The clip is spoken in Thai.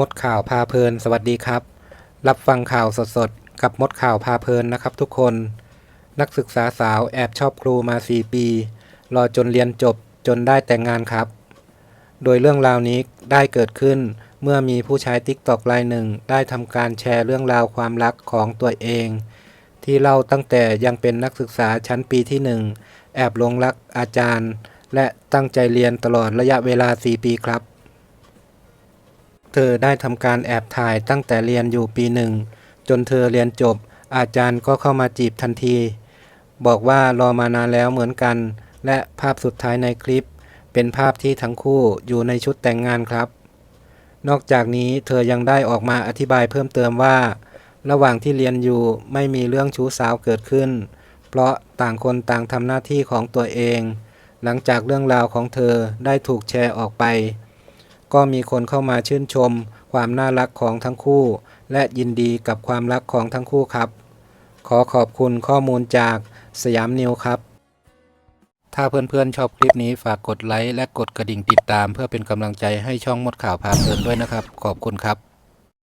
มดข่าวพาเพลิน สวัสดีครับ รับฟังข่าวสดๆ กับมดข่าวพาเพลินนะครับทุกคน นักศึกษาสาวแอบชอบครูมา 4 ปี รอจนเรียนจบจนได้แต่งงานครับ โดยเรื่องราวนี้ได้เกิดขึ้นเมื่อมีผู้ใช้ TikTok รายหนึ่ง ได้ทำการแชร์เรื่องราวความรักของตัวเอง ที่เล่าตั้งแต่ยังเป็นนักศึกษาชั้นปีที่ 1 แอบหลงรักอาจารย์ และตั้งใจเรียนตลอดระยะเวลา 4 ปีครับ เธอได้ทำการแอบถ่ายตั้งแต่เรียนอยู่ปีหนึ่ง จนเธอเรียนจบ อาจารย์ก็เข้ามาจีบทันที บอกว่ารอมานานแล้วเหมือนกัน และภาพสุดท้ายในคลิป เป็นภาพที่ทั้งคู่อยู่ในชุดแต่งงานครับ นอกจากนี้เธอยังได้ออกมาอธิบายเพิ่มเติมว่า ระหว่างที่เรียนอยู่ไม่มีเรื่องชู้สาวเกิดขึ้น เพราะต่างคนต่างทำหน้าที่ของตัวเอง หลังจากเรื่องราวของเธอได้ถูกแชร์ออกไป ก็มีคนเข้ามาชื่นชม ความน่ารักของทั้งคู่ และยินดีกับความรักของทั้งคู่ครับ ขอขอบคุณข้อมูลจากสยามนิวครับ ถ้าเพื่อนๆชอบคลิปนี้ฝากกดไลค์และกดกระดิ่งติดตาม เพื่อเป็นกำลังใจให้ช่องมดข่าวพาเพลินด้วยนะครับ ขอบคุณครับ